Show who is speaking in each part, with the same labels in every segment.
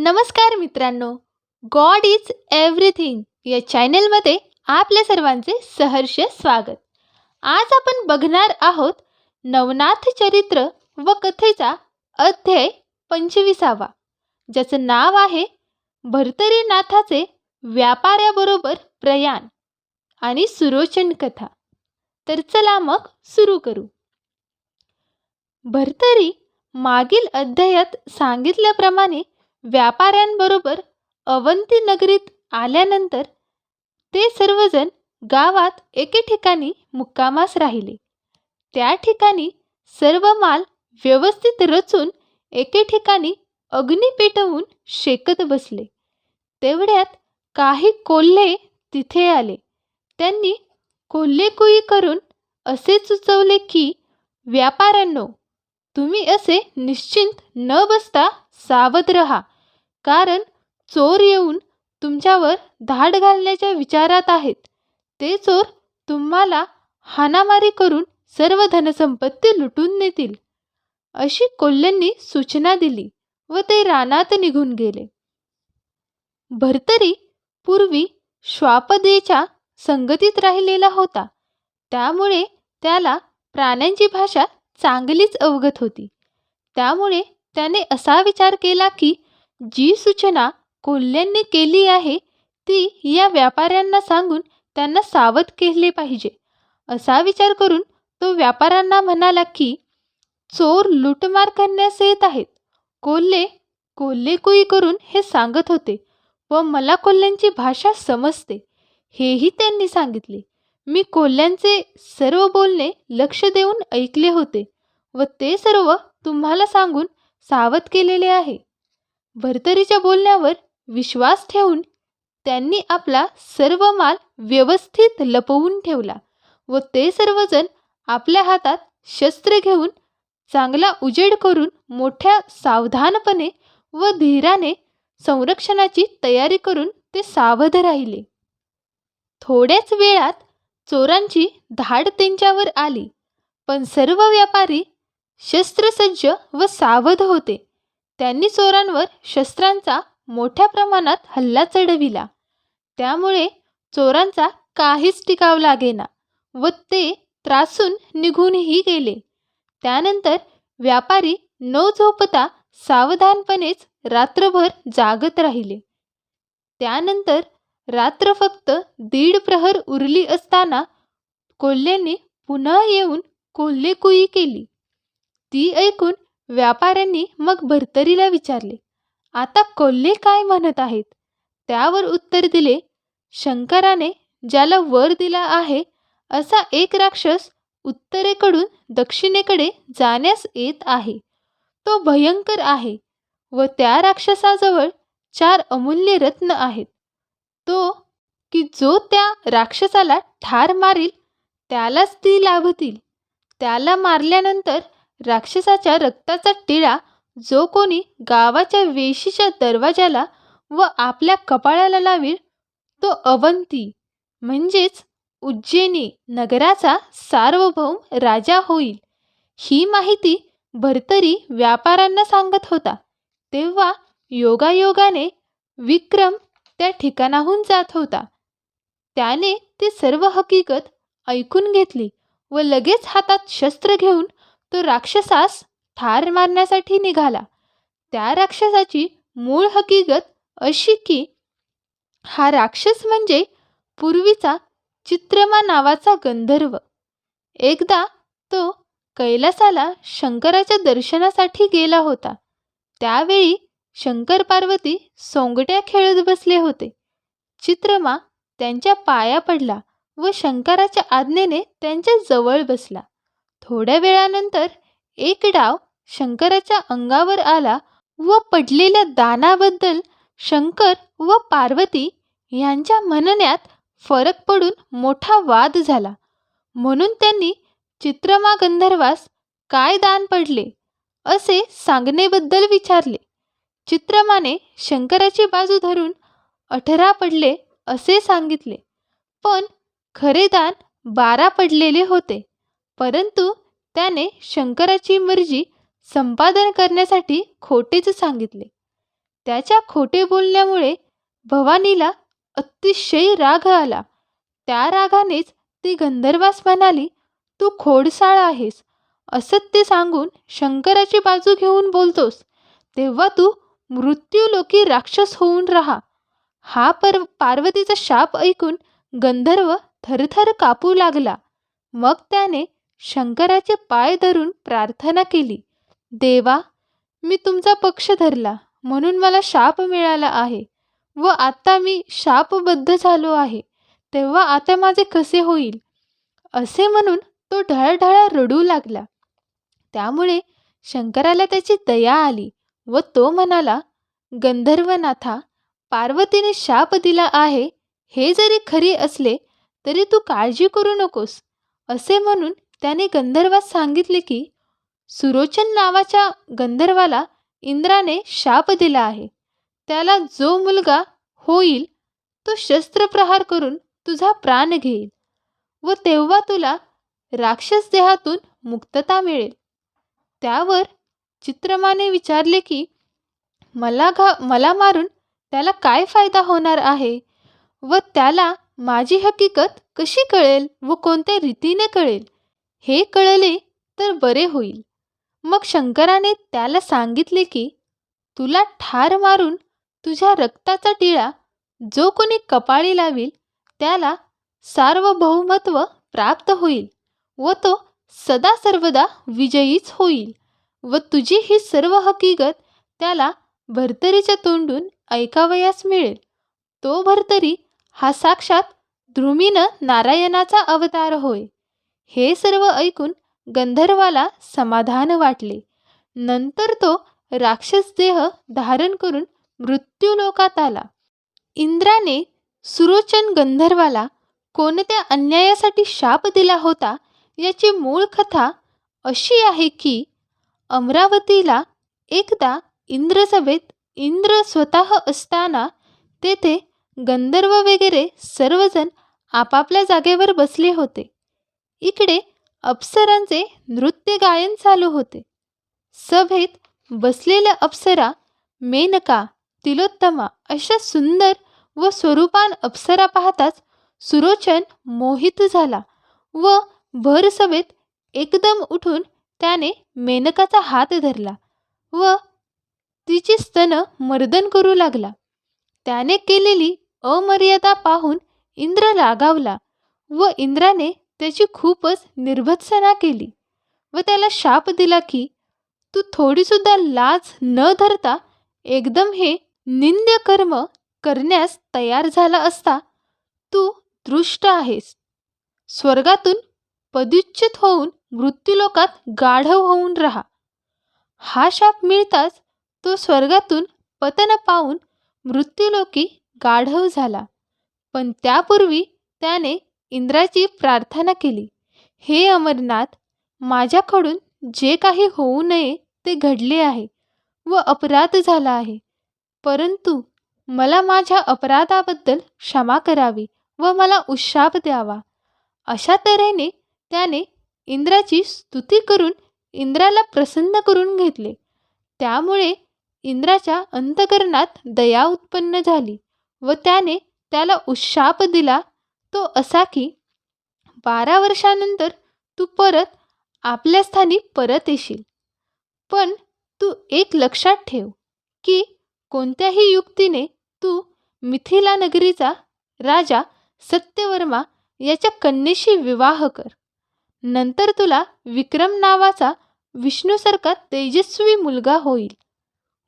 Speaker 1: नमस्कार मित्रांनो. God is everything या चॅनलमध्ये आपल्या सर्वांचे सहर्ष स्वागत. आज आपण बघणार आहोत नवनाथ चरित्र व कथेचा अध्याय पंचवीसावा. ज्याचं नाव आहे भर्तरीनाथाचे व्यापाऱ्याबरोबर प्रयाण आणि सुरोचन कथा. तर चला मग सुरू करू. भर्तरी मागील अध्यायात सांगितल्याप्रमाणे व्यापाऱ्यांबरोबर अवंती नगरीत आल्यानंतर ते सर्वजण गावात एके ठिकाणी मुक्कामास राहिले. त्या ठिकाणी सर्व माल व्यवस्थित रचून एके ठिकाणी अग्नी पेटवून शेकत बसले. तेवढ्यात काही कोल्हे तिथे आले. त्यांनी कोल्हेकुई करून असे सुचवले की व्यापाऱ्यांनो तुम्ही असे निश्चिंत न बसता सावध रहा. कारण चोर येऊन तुमच्यावर धाड घालण्याच्या विचारात आहेत. ते चोर तुम्हाला हाणामारी करून सर्व धनसंपत्ती लुटून नेतील. अशी कोल्ह्यांनी सूचना दिली व ते रानात निघून गेले. भरतरी पूर्वी श्वापदेच्या संगतीत राहिलेला होता. त्यामुळे त्याला प्राण्यांची भाषा चांगलीच अवगत होती. त्यामुळे त्याने असा विचार केला की जी सूचना कोल्ह्यांनी केली आहे ती या व्यापाऱ्यांना सांगून त्यांना सावध केले पाहिजे. असा विचार करून तो व्यापाऱ्यांना म्हणाला की चोर लुटमार करण्यास येत आहेत. कोल्हे कोल्हेकुई करून हे सांगत होते व मला कोल्ह्यांची भाषा समजते. हेही त्यांनी सांगितले. मी कोल्ह्यांचे सर्व बोलणे लक्ष देऊन ऐकले होते व ते सर्व तुम्हाला सांगून सावध केलेले आहे. भरतरीच्या बोलण्यावर विश्वास ठेवून त्यांनी आपला सर्व माल व्यवस्थित लपवून ठेवला व ते सर्वजण आपल्या हातात शस्त्र घेऊन चांगला उजेड करून मोठ्या सावधानपणे व धीराने संरक्षणाची तयारी करून ते सावध राहिले. थोड्याच वेळात चोरांची धाड त्यांच्यावर आली पण सर्व व्यापारी शस्त्रसज्ज व सावध होते. त्यांनी चोरांवर शस्त्रांचा मोठ्या प्रमाणात हल्ला चढविला. त्यामुळे चोरांचा काहीच टिकाव लागेना व ते त्रासून निघूनही गेले. त्यानंतर व्यापारी न झोपता सावधानपणेच रात्रभर जागत राहिले. त्यानंतर रात्र फक्त दीड प्रहर उरली असताना कोल्ह्यांनी पुन्हा येऊन कोल्हेकुई केली. ती ऐकून व्यापाऱ्यांनी मग भर्तरीला विचारले आता कोल्हे काय म्हणत आहेत? त्यावर उत्तर दिले शंकराने ज्याला वर दिला आहे असा एक राक्षस उत्तरेकडून दक्षिणेकडे जाण्यास येत आहे. तो भयंकर आहे व त्या राक्षसाजवळ चार अमूल्य रत्न आहेत. तो की जो त्या राक्षसाला ठार मारील त्यालाच ती लाभतील. त्याला मारल्यानंतर राक्षसाच्या रक्ताचा टिळा जो कोणी गावाच्या वेशीच्या दरवाजाला व आपल्या कपाळाला लावील तो अवंती म्हणजेच उज्जैनी नगराचा सार्वभौम राजा होईल. ही माहिती भरतरी व्यापाऱ्यांना सांगत होता. तेव्हा योगायोगाने विक्रम त्या ठिकाणाहून जात होता. त्याने ती सर्व हकीकत ऐकून घेतली व लगेच हातात शस्त्र घेऊन तो राक्षसास ठार मारण्यासाठी निघाला. त्या राक्षसाची मूळ हकीकत अशी की हा राक्षस म्हणजे पूर्वीचा चित्रमा नावाचा गंधर्व. एकदा तो कैलासाला शंकराच्या दर्शनासाठी गेला होता. त्यावेळी शंकर पार्वती सोंगट्या खेळत बसले होते. चित्रमा त्यांच्या पाया पडला व शंकराच्या आज्ञेने त्यांच्या जवळ बसला. थोड्या वेळानंतर एक डाव शंकराच्या अंगावर आला व पडलेल्या दानाबद्दल शंकर व पार्वती यांच्या म्हणण्यात फरक पडून मोठा वाद झाला. म्हणून त्यांनी चित्रमा गंधर्वास काय दान पडले? असे सांगणेबद्दल विचारले. चित्रमाने शंकराची बाजू धरून अठरा पडले असे सांगितले. पण खरे दान बारा पडलेले होते. परंतु त्याने शंकराची मर्जी संपादन करण्यासाठी खोटेच सांगितले. त्याच्या खोटे बोलण्यामुळे भवानीला अतिशय राग आला. त्या रागानेच ती गंधर्वास म्हणाली तू खोडसाळ आहेस. असत्य सांगून शंकराची बाजू घेऊन बोलतोस. तेव्हा तू मृत्यूलोकी राक्षस होऊन राहा. हा पर पार्वतीचा शाप ऐकून गंधर्व थरथर कापू लागला. मग त्याने शंकराचे पाय धरून प्रार्थना केली. देवा मी तुमचा पक्ष धरला म्हणून मला शाप मिळाला आहे व आता मी शापबद्ध झालो आहे. तेव्हा आता माझे कसे होईल? असे म्हणून तो ढळढळ रडू लागला. त्यामुळे शंकराला त्याची दया आली व तो म्हणाला गंधर्वनाथा पार्वतीने शाप दिला आहे हे जरी खरी असले तरी तू काळजी करू नकोस. असे म्हणून त्याने गंधर्वास सांगितले की सुरोचन नावाच्या गंधर्वाला इंद्राने शाप दिला आहे. त्याला जो मुलगा होईल तो शस्त्रप्रहार करून तुझा प्राण घेईल व तेव्हा तुला राक्षस देहातून मुक्तता मिळेल. त्यावर चित्रमाने विचारले की मला घा मला मारून त्याला काय फायदा होणार आहे व त्याला माझी हकीकत कशी कळेल व कोणत्या रीतीने कळेल? हे कळले तर बरे होईल. मग शंकराने त्याला सांगितले की तुला ठार मारून तुझ्या रक्ताचा टिळा जो कोणी कपाळी लावील त्याला सार्वभौमत्व प्राप्त होईल व तो सदा सर्वदा विजयीच होईल व तुझी ही सर्व हकीकत त्याला भर्तरीच्या तोंडून ऐकावयास मिळेल. तो भर्तरी हा साक्षात द्रुमीन नारायणाचा अवतार होय. हे सर्व ऐकून गंधर्वाला समाधान वाटले. नंतर तो राक्षस देह धारण करून मृत्यूलोकात आला. इंद्राने सुरोचन गंधर्वाला कोणत्या अन्यायासाठी शाप दिला होता याची मूळ कथा अशी आहे की अमरावतीला एकदा इंद्रसभेत इंद्र स्वतः असताना तेथे गंधर्व वगैरे सर्वजण आपापल्या जागेवर बसले होते. इकडे अप्सरांचे नृत्य गायन चालू होते. सभेत बसलेल्या अप्सरा मेनका तिलोत्तमा अशा सुंदर व स्वरूपान अप्सरा पाहताच सुरोचन मोहित झाला व भर सभेत एकदम उठून त्याने मेनकाचा हात धरला व तिची स्तन मर्दन करू लागला. त्याने केलेली अमर्यादा पाहून इंद्र रागावला व इंद्राने त्याची खूपच निर्भत्सना केली व त्याला शाप दिला की तू थोडीसुद्धा लाज न धरता एकदम हे निंद्य कर्म करण्यास तयार झाला असता तू दृष्ट आहेस. स्वर्गातून पदुच्चित होऊन मृत्यूलोकात गाढव होऊन राहा. हा शाप मिळताच तो स्वर्गातून पतन पाहून मृत्यूलोकी गाढव झाला. पण त्यापूर्वी त्याने इंद्राची प्रार्थना केली. हे अमरनाथ माझ्याकडून जे काही होऊ नये ते घडले आहे व अपराध झाला आहे. परंतु मला माझ्या अपराधाबद्दल क्षमा करावी व मला उशाप द्यावा. अशा तऱ्हेने त्याने इंद्राची स्तुती करून इंद्राला प्रसन्न करून घेतले. त्यामुळे इंद्राच्या अंतकरणात दया उत्पन्न झाली व त्याने त्याला उशाप दिला तो असा की बारा वर्षानंतर तू परत आपल्या स्थानी परत येशील. पण तू एक लक्षात ठेव की कोणत्याही युक्तीने तू मिथिला नगरीचा राजा सत्यवर्मा याच्या कन्येशी विवाह कर. नंतर तुला विक्रम नावाचा विष्णूसारखा तेजस्वी मुलगा होईल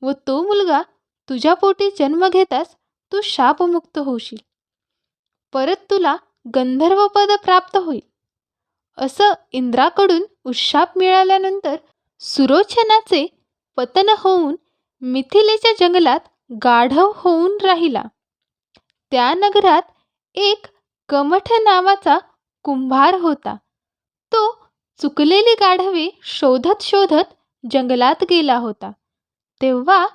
Speaker 1: व तो मुलगा तुझ्या पोटी जन्म घेताच तू शापमुक्त होशील. परत तुला गंधर्वपद प्राप्त होईल. असं इंद्राकडून उशाप मिळाल्यानंतर सुरोचनाचे पतन होऊन मिथिलेच्या जंगलात गाढव होऊन राहिला. त्या नगरात एक कमठ नावाचा कुंभार होता. तो चुकलेली गाढवे शोधत शोधत जंगलात गेला होता. तेव्हा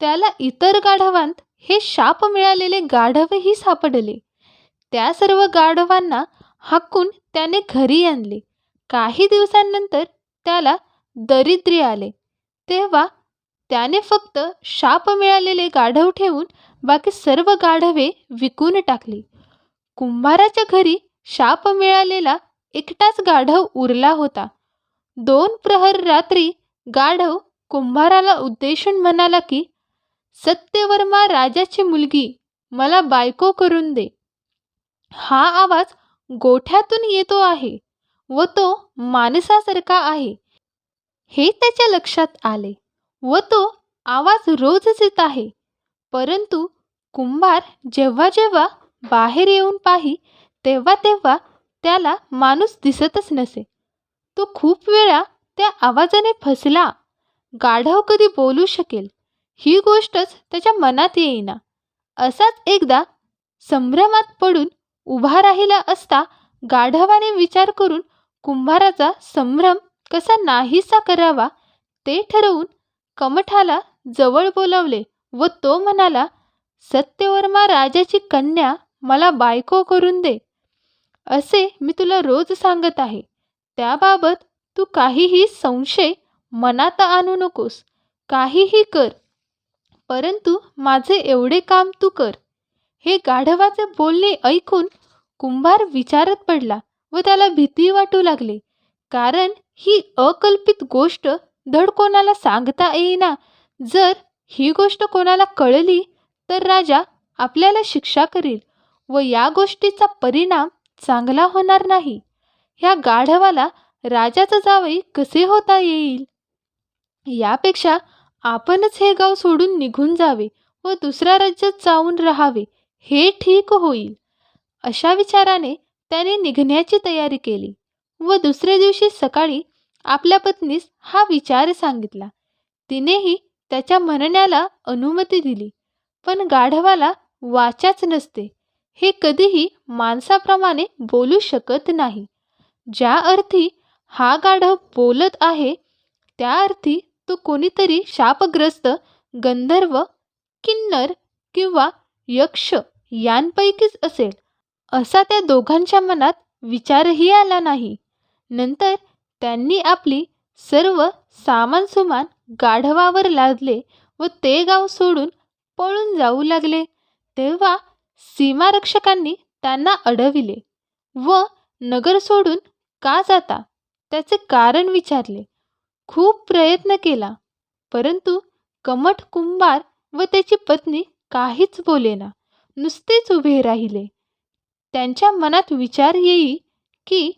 Speaker 1: त्याला इतर गाढवांत हे शाप मिळालेले गाढवही सापडले. त्या सर्व गाढवांना हाकून त्याने घरी आणले. काही दिवसांनंतर त्याला दरिद्री आले. तेव्हा त्याने फक्त शाप मिळालेले गाढव ठेवून बाकी सर्व गाढवे विकून टाकली. कुंभाराच्या घरी शाप मिळालेला एकटाच गाढव उरला होता. दोन प्रहर रात्री गाढव कुंभाराला उद्देशून म्हणाला की सत्यवर्मा राजाची मुलगी मला बायको करून दे. हा आवाज गोठ्यातून येतो आहे व तो माणसासारखा आहे. हे त्याच्या लक्षात आले व तो आवाज रोजच येत आहे. परंतु कुंभार जेव्हा जेव्हा बाहेर येऊन पाही तेव्हा तेव्हा त्याला माणूस दिसतच नसे. तो खूप वेळा त्या आवाजाने फसला. गाढव कधी बोलू शकेल? ही गोष्टच त्याच्या मनात येईना. असाच एकदा संभ्रमात पडून उभा राहिला असता गाढवाने विचार करून कुंभाराचा संभ्रम कसा नाहीसा करावा ते ठरवून कमठाला जवळ बोलावले व तो म्हणाला सत्यवर्मा राजाची कन्या मला बायको करून दे. असे मी तुला रोज सांगत आहे. त्याबाबत तू काहीही संशय मनात आणू नकोस. काहीही कर. परंतु माझे एवढे काम तू कर. हे गाढवाचे बोलणे ऐकून कुंभार विचारत पडला व त्याला भीती वाटू लागली. कारण ही अकल्पित गोष्ट धड कोणाला सांगता येईना. जर ही गोष्ट कोणाला कळली तर राजा आपल्याला शिक्षा करील व या गोष्टीचा परिणाम चांगला होणार नाही. ह्या गाढवाला राजाचं जावई कसे होता येईल? यापेक्षा आपणच हे गाव सोडून निघून जावे व दुसऱ्या राज्यात जाऊन राहावे. हे ठीक होईल. अशा विचाराने त्याने निघण्याची तयारी केली व दुसऱ्या दिवशी सकाळी आपल्या पत्नीस हा विचार सांगितला. तिनेही त्याच्या म्हणण्याला अनुमती दिली पण गाढवाला वाचाच नसते. हे कधीही माणसाप्रमाणे बोलू शकत नाही. ज्या अर्थी हा गाढव बोलत आहे त्या अर्थी तो कोणीतरी शापग्रस्त गंधर्व किन्नर किंवा यक्ष यांपैकीच असेल असा त्या दोघांच्या मनात विचारही आला नाही. नंतर त्यांनी आपली सर्व सामान सुमान गाढवावर लादले व ते गाव सोडून पळून जाऊ लागले. तेव्हा सीमारक्षकांनी त्यांना अडविले व नगर सोडून का जाता त्याचे कारण विचारले. खूप प्रयत्न केला परंतु कमठ कुंभार व त्याची पत्नी काहीच बोलेना. नुसतेच उभे राहिले. त्यांच्या मनात विचार येई की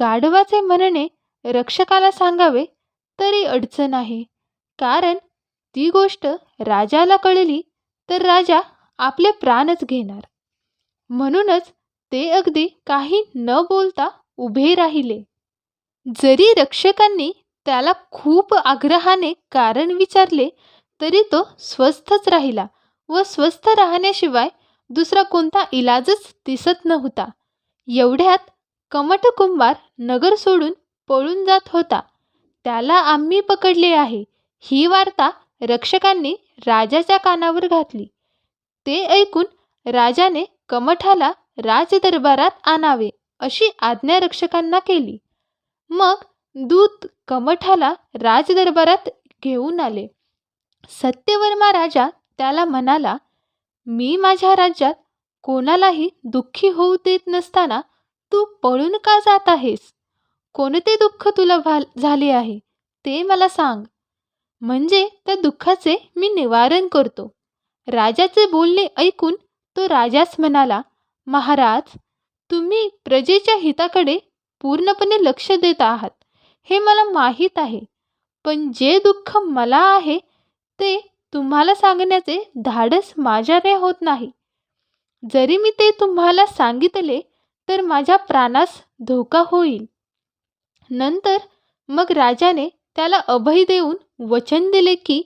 Speaker 1: गाढवाचे म्हणणे रक्षकाला सांगावे तरी अडचण आहे. कारण ती गोष्ट राजाला कळली तर राजा आपले प्राणच घेणार. म्हणूनच ते अगदी काही न बोलता उभे राहिले. जरी रक्षकांनी त्याला खूप आग्रहाने कारण विचारले तरी तो स्वस्थच राहिला व स्वस्थ राहण्याशिवाय दुसरा कोणता इलाजच दिसत नव्हता. एवढ्यात कमठ कुंभार नगर सोडून पळून जात होता. त्याला आम्ही पकडले आहे ही वार्ता रक्षकांनी राजाच्या कानावर घातली. ते ऐकून राजाने कमठाला राजदरबारात आणावे अशी आज्ञा रक्षकांना केली. मग दूत कमठाला राजदरबारात घेऊन आले. सत्यवर्मा राजा त्याला म्हणाला मी माझ्या राज्यात कोणालाही दुःखी होऊ देत नसताना तू पळून का जात आहेस? कोणते दुःख तुला झाले आहे ते मला सांग. म्हणजे त्या दुःखाचे मी निवारण करतो. राजाचे बोलणे ऐकून तो राजास म्हणाला महाराज तुम्ही प्रजेच्या हिताकडे पूर्णपणे लक्ष देत आहात हे मला माहीत आहे. पण जे दुःख मला आहे ते तुम्हाला सांगण्याचे धाडस माझ्याने होत नाही. जरी मी ते तुम्हाला सांगितले तर माझ्या प्राणास धोका होईल. नंतर मग राजाने त्याला अभय देऊन वचन दिले की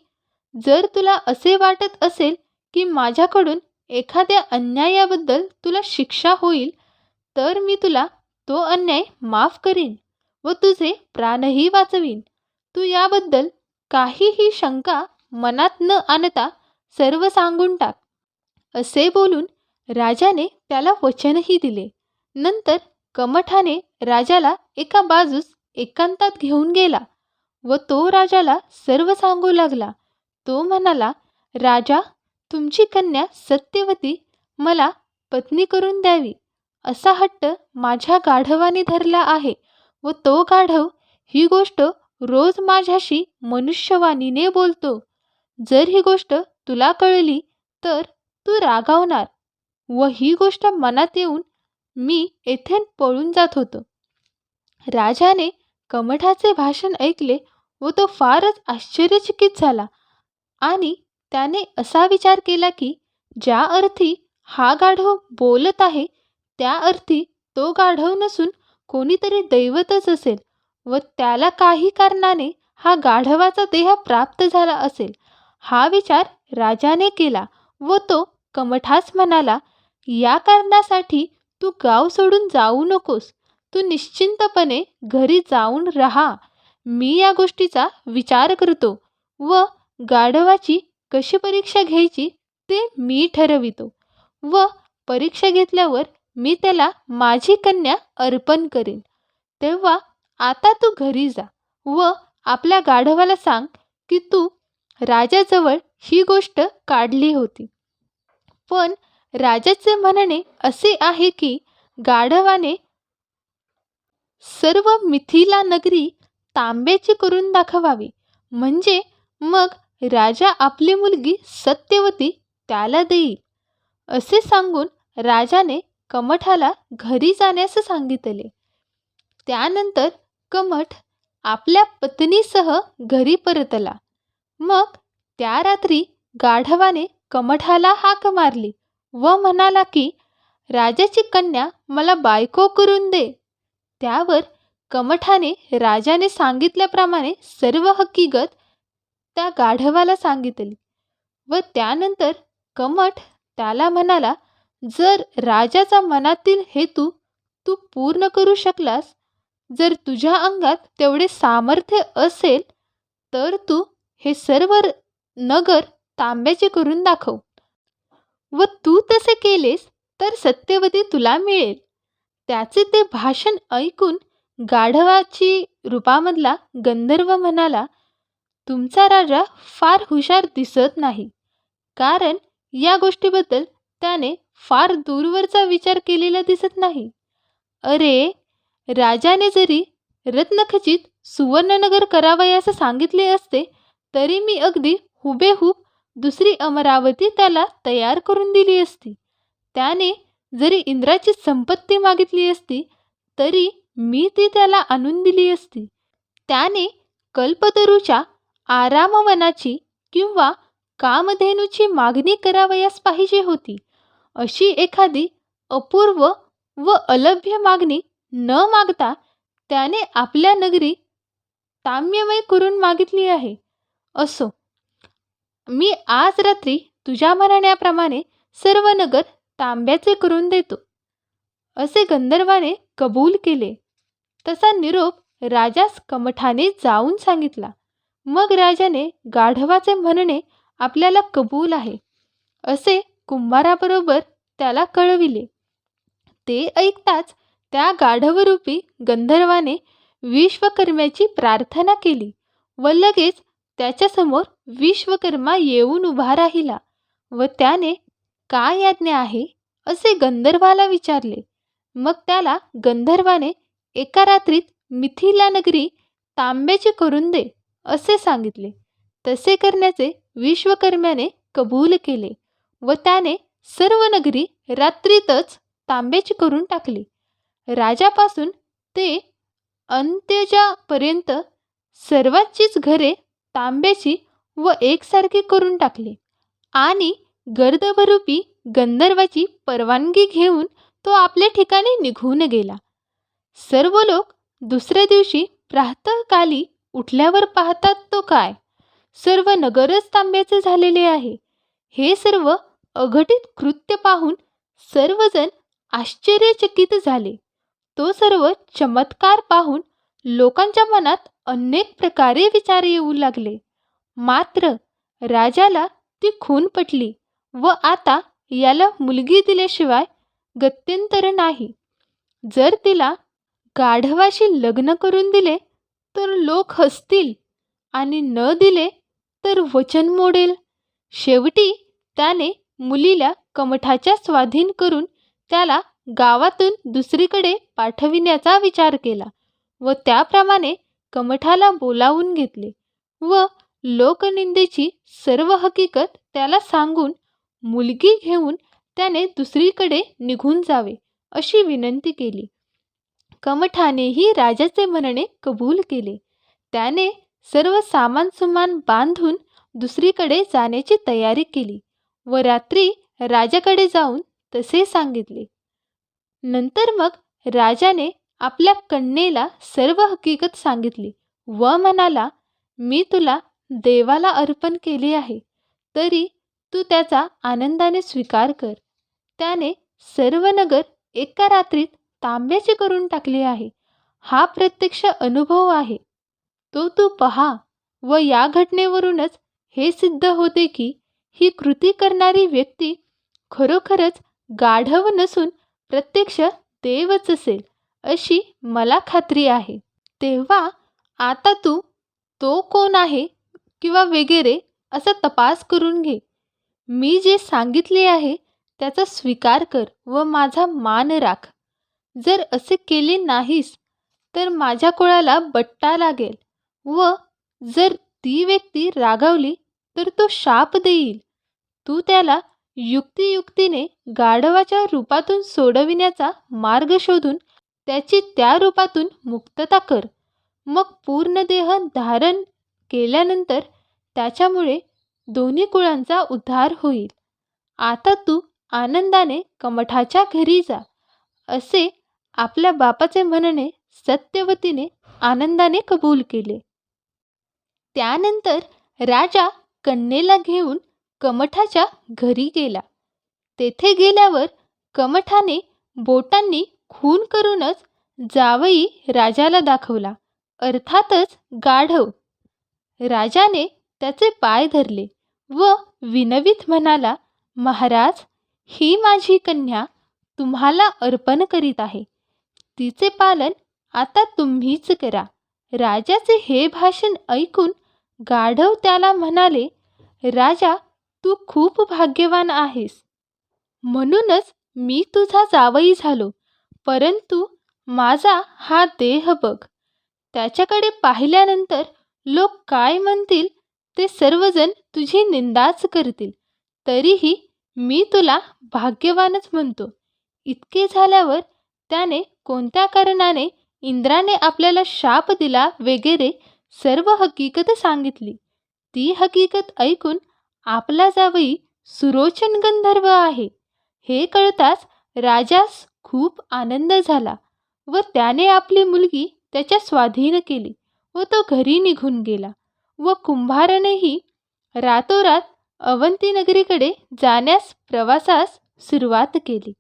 Speaker 1: जर तुला असे वाटत असेल की माझ्याकडून एखाद्या अन्यायाबद्दल तुला शिक्षा होईल तर मी तुला तो अन्याय माफ करीन व तुझे प्राणही वाचवीन. तू याबद्दल काहीही शंका मनात न आणता सर्व सांगून टाक. असे बोलून राजाने त्याला वचनही दिले. नंतर कमठाने राजाला एका बाजूस एकांतात घेऊन गेला व तो राजाला सर्व सांगू लागला. तो म्हणाला राजा तुमची कन्या सत्यवती मला पत्नी करून द्यावी. असा हट्ट माझ्या गाढवाने धरला आहे व तो गाढव ही गोष्ट रोज माझ्याशी मनुष्यवाणीने बोलतो. जर ही गोष्ट तुला कळली तर तू रागावणार व ही गोष्ट मनात येऊन मी येथेन पळून जात होतो. राजाने कमठाचे भाषण ऐकले व तो फारच आश्चर्यचकित झाला आणि त्याने असा विचार केला की ज्या अर्थी हा गाढव बोलत आहे त्या अर्थी तो गाढव नसून कोणीतरी दैवतच असेल व त्याला काही कारणाने हा गाढवाचा देह प्राप्त झाला असेल. हा विचार राजाने केला व तो कमठास म्हणाला या कारणासाठी तू गाव सोडून जाऊ नकोस. तू निश्चिंतपणे घरी जाऊन राहा. मी या गोष्टीचा विचार करतो व गाढवाची कशी परीक्षा घ्यायची ते मी ठरवितो व परीक्षा घेतल्यावर मी त्याला माझी कन्या अर्पण करेन. तेव्हा आता तू घरी जा व आपल्या गाढवाला सांग की तू राजाजवळ ही गोष्ट काढली होती. पण राजाचे म्हणणे असे आहे की गाढवाने सर्व मिथिला नगरी तांब्याची करून दाखवावी. म्हणजे मग राजा आपली मुलगी सत्यवती त्याला देईल असे सांगून राजाने कमठाला घरी जाण्यास सांगितले. त्यानंतर कमठ आपल्या पत्नीसह घरी परतला. मग त्या रात्री गाढवाने कमठाला हाक मारली व म्हणाला की राजाची कन्या मला बायको करून दे. त्यावर कमठाने राजाने सांगितल्याप्रमाणे सर्व हकीकत त्या गाढवाला सांगितली व त्यानंतर कमठ त्याला म्हणाला जर राजाचा मनातील हेतू तू पूर्ण करू शकलास जर तुझ्या अंगात तेवढे सामर्थ्य असेल तर तू हे सर्व नगर तांब्याचे करून दाखव. व तू तसे केलेस तर सत्यवती तुला मिळेल. त्याचे ते भाषण ऐकून गाढवाची रूपामधला गंधर्व म्हणाला तुमचा राजा फार हुशार दिसत नाही. कारण या गोष्टीबद्दल त्याने फार दूरवरचा विचार केलेला दिसत नाही. अरे राजाने जरी रत्नखचित सुवर्णनगर करावयास सांगितले असते तरी मी अगदी हुबेहूब दुसरी अमरावती त्याला तयार करून दिली असती. त्याने जरी इंद्राची संपत्ती मागितली असती तरी मी ती त्याला आणून दिली असती. त्याने कल्पतरूच्या आरामवनाची किंवा कामधेनूची मागणी करावयास पाहिजे होती. अशी एखादी अपूर्व व अलभ्य मागणी न मागता त्याने आपल्या नगरी ताम्यमय करून मागितली आहे. असो. मी आज रात्री तुझ्या म्हणण्याप्रमाणे सर्व नगर तांब्याचे करून देतो. असे गंधर्वाने कबूल केले. तसा निरोप राजास कमठाने जाऊन सांगितला. मग राजाने गाढवाचे म्हणणे आपल्याला कबूल आहे. असे कुंभाराबरोबर त्याला कळविले. ते ऐकताच त्या गाढवरूपी गंधर्वाने विश्वकर्म्याची प्रार्थना केली व लगेच त्याच्यासमोर विश्वकर्मा येऊन उभा राहिला व त्याने काय आज्ञा आहे? असे गंधर्वाला विचारले. मग त्याला गंधर्वाने एका रात्रीत मिथिला नगरी तांब्याची करून दे असे सांगितले. तसे करण्याचे विश्वकर्म्याने कबूल केले व त्याने सर्व नगरी रात्रीतच तांब्याची करून टाकली. राजापासून ते अंत्यजापर्यंत सर्वांचीच घरे तांब्याची व एकसारखी करून टाकले. आणि गर्दभरूपी गंधर्वाची परवानगी घेऊन तो आपल्या ठिकाणी निघून गेला. सर्व लोक दुसऱ्या दिवशी प्रातःकाली उठल्यावर पाहतात तो काय? सर्व नगरच तांब्याचे झालेले आहे. हे सर्व अघटित कृत्य पाहून सर्वजण आश्चर्यचकित झाले. तो सर्व चमत्कार पाहून लोकांच्या मनात अनेक प्रकारे विचार येऊ लागले. मात्र राजाला ती खून पटली व आता याला मुलगी दिल्याशिवाय गत्यंतर नाही. जर तिला गाढवाशी लग्न करून दिले तर लोक हसतील आणि न दिले तर वचन मोडेल. शेवटी त्याने मुलीला कमठाच्या स्वाधीन करून त्याला गावातून दुसरीकडे पाठविण्याचा विचार केला. व त्याप्रमाणे कमठाला बोलावून घेतले व लोकनिंदेची सर्व हकीकत त्याला सांगून मुलगी घेऊन त्याने दुसरीकडे निघून जावे अशी विनंती केली. कमठानेही राजाचे म्हणणे कबूल केले. त्याने सर्व सामान सुमान बांधून दुसरीकडे जाण्याची तयारी केली व रात्री राजाकडे जाऊन तसे सांगितले. नंतर मग राजाने आपल्या कन्येला सर्व हकीकत सांगितली व म्हणाला मी तुला देवाला अर्पण केले आहे तरी तू त्याचा आनंदाने स्वीकार कर. त्याने सर्व नगर एका रात्रीत तांब्याचे करून टाकले आहे. हा प्रत्यक्ष अनुभव आहे. तो तू पहा व या घटनेवरूनच हे सिद्ध होते की ही कृती करणारी व्यक्ती खरोखरच गाढव नसून प्रत्यक्ष देवच असेल. अशी मला खात्री आहे. तेव्हा आता तू तो कोण आहे किंवा वगैरे असा तपास करून घे. मी जे सांगितले आहे त्याचा स्वीकार कर व माझा मान राख. जर असे केले नाहीस तर माझ्या कुळाला बट्टा लागेल व जर ती व्यक्ती रागावली तर तो शाप देईल. तू त्याला युक्तियुक्तीने गाढवाच्या रूपातून सोडविण्याचा मार्ग शोधून त्याची त्या रूपातून मुक्तता कर. मग पूर्ण देह धारण केल्यानंतर त्याच्यामुळे दोन्ही कुळांचा उद्धार होईल. आता तू आनंदाने कमठाच्या घरी जा असे आपल्या बापाचे म्हणणे सत्यवतीने आनंदाने कबूल केले. त्यानंतर राजा कन्येला घेऊन कमठाच्या घरी गेला. तेथे गेल्यावर कमठाने बोटांनी खून करूनच जावई राजाला दाखवला. अर्थातच गाढव. राजाने त्याचे पाय धरले व विनवीत म्हणाला महाराज ही माझी कन्या तुम्हाला अर्पण करीत आहे. तिचे पालन आता तुम्हीच करा. राजाचे हे भाषण ऐकून गाढव त्याला म्हणाले राजा तू खूप भाग्यवान आहेस. म्हणूनच मी तुझा जावई झालो. परंतु माझा हा देह बघ. त्याच्याकडे पाहिल्यानंतर लोक काय म्हणतील ते सर्वजण तुझी निंदाच करतील. तरीही मी तुला भाग्यवानच म्हणतो. इतके झाल्यावर त्याने कोणत्या कारणाने इंद्राने आपल्याला शाप दिला वगैरे सर्व हकीकत सांगितली. ती हकीकत ऐकून आपला जावई सुरोचन गंधर्व आहे. हे कळताच राजास खूप आनंद झाला व त्याने आपली मुलगी त्याच्या स्वाधीन केली व तो घरी निघून गेला व कुंभारानेही रातोरात अवंतीनगरीकडे जाण्यास प्रवासास सुरुवात केली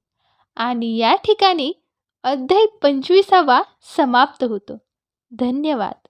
Speaker 1: आणि या ठिकाणी अध्याय पंचवीसावा समाप्त होतो. धन्यवाद.